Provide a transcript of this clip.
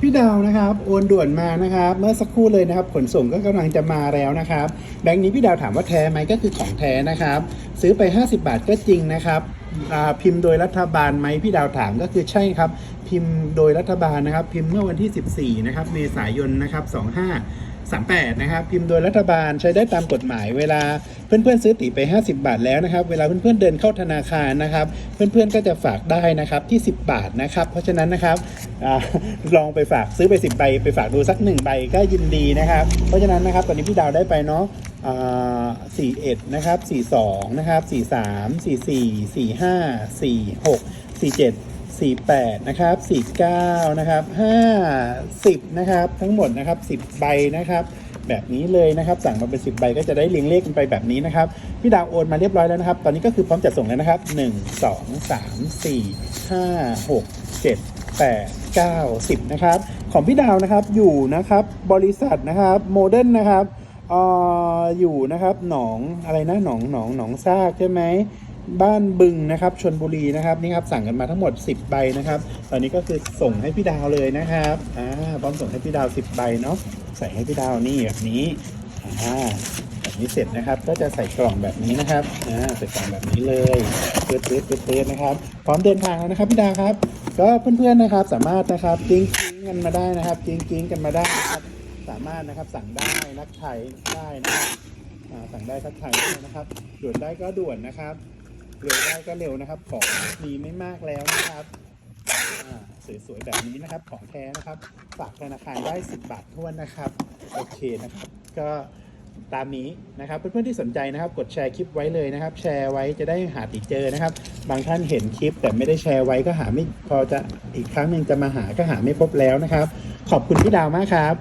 พี่ดาวนะครับโอนด่วนมานะครับ เมื่อสักครู่เลยนะครับ ขนส่งก็กำลังจะมาแล้วนะครับแบงค์นี้พี่ดาวถามว่าแท้ไหมก็คือของแท้นะครับ ซื้อไป 50 บาทก็จริงนะครับพิมพ์โดยรัฐบาลไหมพี่ดาวถามก็คือใช่ครับ พิมพ์โดยรัฐบาลนะครับ พิมพ์เมื่อวันที่ 14 นะครับ เมษายนนะครับ 25 38 นะครับ พิมพ์โดยรัฐบาลใช้ได้ตามกฎหมาย เวลาเพื่อนๆซื้อตีไป 50 บาทแล้วนะครับ เวลาเพื่อนๆเดินเข้าธนาคารนะครับ เพื่อนๆก็จะฝากได้นะครับที่ 10 บาทนะครับ เพราะฉะนั้นนะครับอลองไปฝากซื้อไป 10 ใบ ไปฝากดูสัก 1 ใบก็ยินดีนะครับ เพราะฉะนั้นนะครับตอนนี้พี่ดาวได้ไปเนาะอ่า41นะครับ42นะครับ43 44 45 46 47 48 นะครับ 49 นะครับ 50 นะครับ ทั้งหมดนะครับ 10 ใบนะครับ แบบนี้เลยนะครับ สั่งมาเป็น 10 ใบก็จะได้เรียงเลขกันไปแบบนี้นะครับ พี่ดาวโอนมาเรียบร้อยแล้วนะครับ ตอนนี้ก็คือพร้อมจัดส่งแล้วนะครับ 1 2 3 4 5 6 7 8 9 10 นะครับ ของพี่ดาวนะครับอยู่นะครับบริษัทนะครับโมเดิร์นนะครับเอ่ออยู่นะครับหนองอะไรนะหนองหนองหนองซากใช่ไหม บ้านบึงนะครับชนบุรีนะครับนี่ครับสั่งกันมาทั้งหมด 10 ใบนะครับ ตอนนี้ก็คือส่งให้พี่ดาวเลยนะครับอ่าพร้อมส่งให้พี่ดาว 10 ใบเนาะใส่ให้พี่ดาวนี่แบบนี้อ่าแบบนี้เสร็จนะครับก็จะใส่กล่องแบบนี้นะครับอ่าใส่กล่องแบบนี้เลยเตือนเตือนเตือนนะครับพร้อมเดินทางแล้วนะครับพี่ดาวครับ ก็เพื่อนๆนะครับสามารถนะครับกิ้งกิ้งกันมาได้นะครับกิ้งกิ้งกันมาได้นะครับสามารถนะครับสั่งได้นักไทยได้นะครับอ่าสั่งได้ทักไทยได้นะครับด่วนได้ก็ด่วนนะครับ เร็วได้ก็เร็วนะครับ ของมีไม่มากแล้วนะครับสวยๆแบบนี้นะครับ ของแท้นะครับ ฝากธนาคารได้ 10 บาททวนนะครับ โอเคนะครับ ก็ตามนี้นะครับเพื่อนๆที่สนใจนะครับ กดแชร์คลิปไว้เลยนะครับ แชร์ไว้จะได้หาติดเจอนะครับ บางท่านเห็นคลิปแต่ไม่ได้แชร์ไว้ก็หาไม่พอจะอีกครั้งหนึ่งจะมาหาก็หาไม่พบแล้วนะครับ ขอบคุณพี่ดาวมากครับ